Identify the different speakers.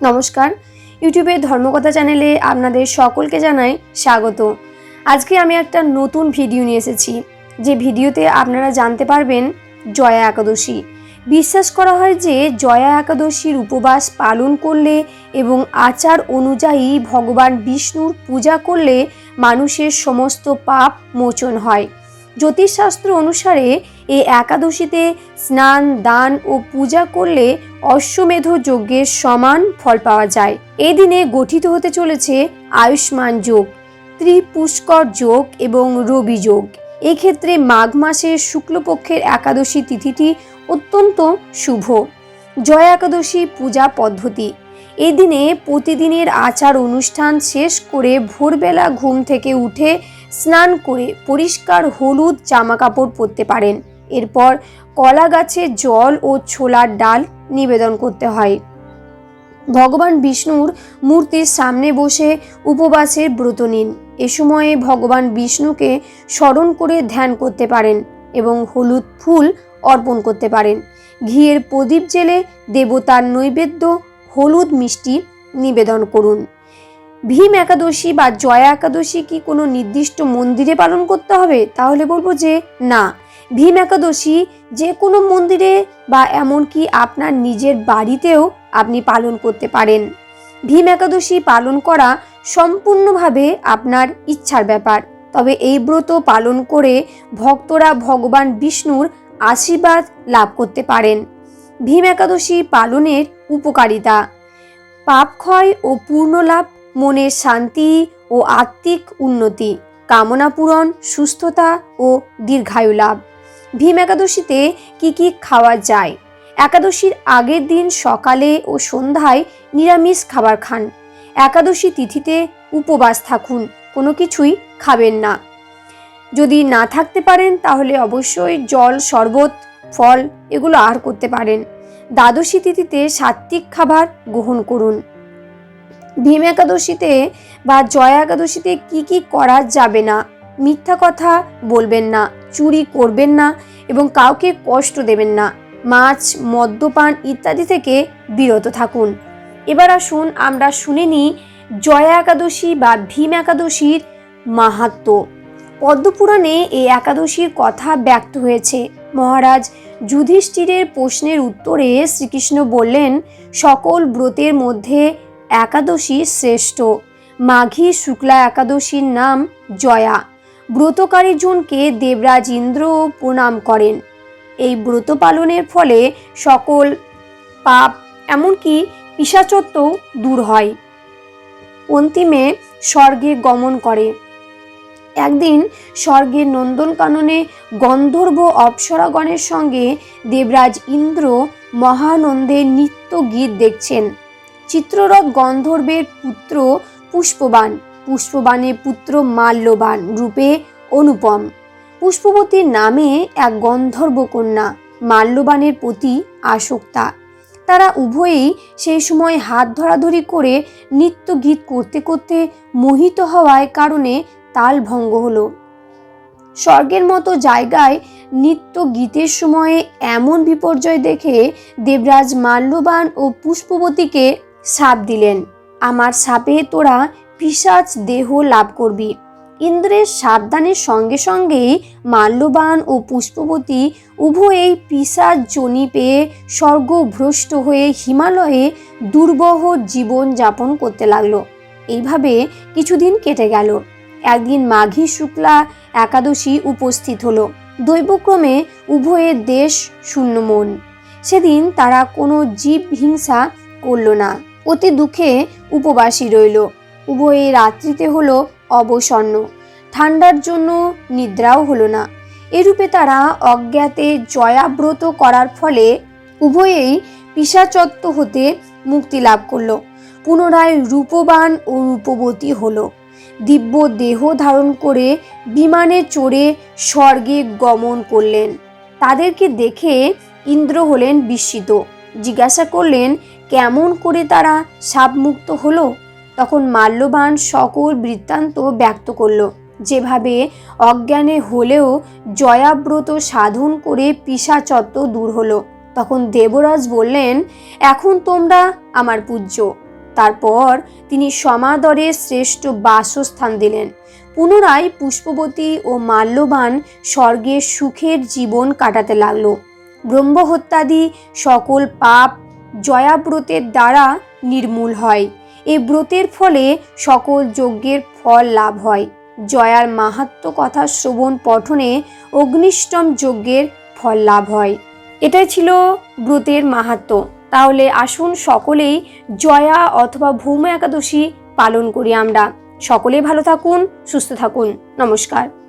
Speaker 1: নমস্কার। ইউটিউবের ধর্মকথা চ্যানেলে আপনাদের সকলকে জানাই স্বাগত। আজকে আমি একটা নতুন ভিডিও নিয়ে এসেছি। যে ভিডিওতে আপনারা জানতে পারবেন জয়া একাদশী। বিশ্বাস করা হয় যে জয়া একাদশীর উপবাস পালন করলে এবং আচার অনুযায়ী ভগবান বিষ্ণুর পূজা করলে মানুষের সমস্ত পাপ মোচন হয়। জ্যোতিষশাস্ত্র অনুসারে এই একাদশীতে স্নান, দান ও পূজা করলে অশ্বমেধ যজ্ঞের সমান ফল পাওয়া যায়। এই দিনে গঠিত হতে চলেছে আয়ুষ্মান যোগ, ত্রিপুষ্কর যোগ এবং রবি যোগ। এক্ষেত্রে মাঘ মাসের শুক্লপক্ষের একাদশী তিথিটি অত্যন্ত শুভ। জয় একাদশী পূজা পদ্ধতি। এদিনে প্রতিদিনের আচার অনুষ্ঠান শেষ করে ভোরবেলা ঘুম থেকে উঠে স্নান করে পরিষ্কার হলুদ জামা কাপড় পরতে পারেন। এরপর কলা গাছে জল ও ছোলার ডাল নিবেদন করতে হয়। ভগবান বিষ্ণুর মূর্তির সামনে বসে উপবাসের ব্রত নিন। এ সময়ে ভগবান বিষ্ণুকে স্মরণ করে ধ্যান করতে পারেন এবং হলুদ ফুল অর্পণ করতে পারেন। ঘিয়ের প্রদীপ জেলে দেবতার নৈবেদ্য হলুদ মিষ্টি নিবেদন করুন। ভীম একাদশী বা জয়া একাদশী কি কোনো নির্দিষ্ট মন্দিরে পালন করতে হবে? তাহলে বলব যে না। ভীম একাদশী, যে কোনো মন্দিরে বা এমনকি আপনার নিজের বাড়িতেও আপনি পালন করতে পারেন। ভীম একাদশী পালন করা সম্পূর্ণভাবে আপনার ইচ্ছার ব্যাপার। তবে এই ব্রত পালন করে ভক্তরা ভগবান বিষ্ণুর আশীর্বাদ লাভ করতে পারেন। ভীম একাদশী পালনের উপকারিতা। পাপ ক্ষয় ও পূর্ণ লাভ মনের শান্তি ও আত্মিক উন্নতি, কামনা পূরণ, সুস্থতা ও দীর্ঘায়ু লাভ। ভীম একাদশীতে কি কি খাওয়া যায়? একাদশীর আগের দিন সকালে ও সন্ধ্যায় নিরামিষ খাবার খান। একাদশী তিথিতে উপবাস থাকুন, কোনো কিছুই খাবেন না। যদি না থাকতে পারেন, তাহলে অবশ্যই জল, শরবত, ফল এগুলো আহার করতে পারেন। দ্বাদশী তিথিতে সাত্ত্বিক খাবার গ্রহণ করুন। ভীম একাদশীতে বা জয়া একাদশীতে কি কি করা যাবে না? মিথ্যা কথা বলবেন না, চুরি করবেন না এবং কাউকে কষ্ট দেবেন না। মাছ, মদ্যপান ইত্যাদি থেকে বিরত থাকুন। এবার আসুন আমরা শুনে নিই জয়া একাদশী বা ভীম একাদশীর মাহাত্ম্য পদ্মপুরাণে এই একাদশীর কথা ব্যক্ত হয়েছে। মহারাজ যুধিষ্ঠিরের প্রশ্নের উত্তরে শ্রীকৃষ্ণ বললেন, সকল ব্রতের মধ্যে একাদশী শ্রেষ্ঠ। মাঘী শুক্লা একাদশীর নাম জয়া। ব্রতকারী জনকে দেবরাজ ইন্দ্র প্রণাম করেন। এই ব্রত পালনের ফলে সকল পাপ, এমনকি পিসাচত্ব দূর হয়। অন্তিমে স্বর্গে গমন করে। একদিন স্বর্গের নন্দনকাননে গন্ধর্ব অপ্সরাগণের সঙ্গে দেবরাজ ইন্দ্র মহানন্দে নিত্য গীত দেখছেন। চিত্ররথ গন্ধর্বের পুত্র পুষ্পবান। পুষ্পবানের পুত্র মাল্যবান রূপে অনুপম। পুষ্পবতীর নামে এক গন্ধর্ব কন্যা মাল্যবানের প্রতি আসক্তা। তারা উভয়েই সেই সময় হাত ধরাধরি করে নৃত্য গীত করতে করতে মোহিত হওয়ায় কারণে তাল ভঙ্গ হলো। স্বর্গের মতো জায়গায় নিত্য গীতের সময়ে এমন বিপর্যয় দেখে দেবরাজ মাল্যবান ও পুষ্পবতীকে সাপ দিলেন। আমার সাপে তোরা পিসাচ দেহ লাভ করবি। ইন্দ্রের সাবধানের সঙ্গে সঙ্গেই মাল্যবান ও পুষ্পবতী উভয়েই পিসাচ জনি পেয়ে স্বর্গভ্রষ্ট হয়ে হিমালয়ে দুর্বহ জীবন যাপন করতে লাগল। এইভাবে কিছুদিন কেটে গেল। একদিন মাঘী শুক্লা একাদশী উপস্থিত হলো। দৈবক্রমে উভয়ের দেশ শূন্য মন। সেদিন তারা কোনো জীব হিংসা করল না। অতি দুঃখে উপবাসী রইল। উভয়ে রাত্রিতে হলো অবসন্ন। ঠান্ডার জন্য নিদ্রাও হলো না। এরূপে তারা অজ্ঞাতে জয়াব্রত করার ফলে উভয়েই পিসাচত্ব হতে মুক্তি লাভ করল। পুনরায় রূপবান ও রূপবতী হল। দিব্য দেহ ধারণ করে বিমানে চড়ে স্বর্গে গমন করলেন। তাদেরকে দেখে ইন্দ্র হলেন বিস্মিত। জিজ্ঞাসা করলেন, কেমন করে তারা সাপমুক্ত হলো? তখন মাল্যবান সকল বৃত্তান্ত ব্যক্ত করল, যেভাবে অজ্ঞানে হলেও জয়াব্রত সাধন করে পিসাচত্ব দূর হলো। তখন দেবরাজ বললেন, এখন তোমরা আমার পূজ্য। তারপর তিনি সমাদরে শ্রেষ্ঠ বাসস্থান দিলেন। পুনরায় পুষ্পবতী ও মাল্যবান স্বর্গের সুখের জীবন কাটাতে লাগল। ব্রহ্মহত্যাদি সকল পাপ জয়াব্রতের দ্বারা নির্মূল হয়। এই ব্রতের ফলে সকল যজ্ঞের ফল লাভ হয়। জয়ার মাহাত্ম কথা শ্রবণ পঠনে অগ্নিষ্টম যজ্ঞের ফল লাভ হয়। এটাই ছিল ব্রতের মাহাত্ম। তাহলে আসুন সকলেই জয়া অথবা ভৌম একাদশী পালন করি আমরা। সকলেই ভালো থাকুন, সুস্থ থাকুন। নমস্কার।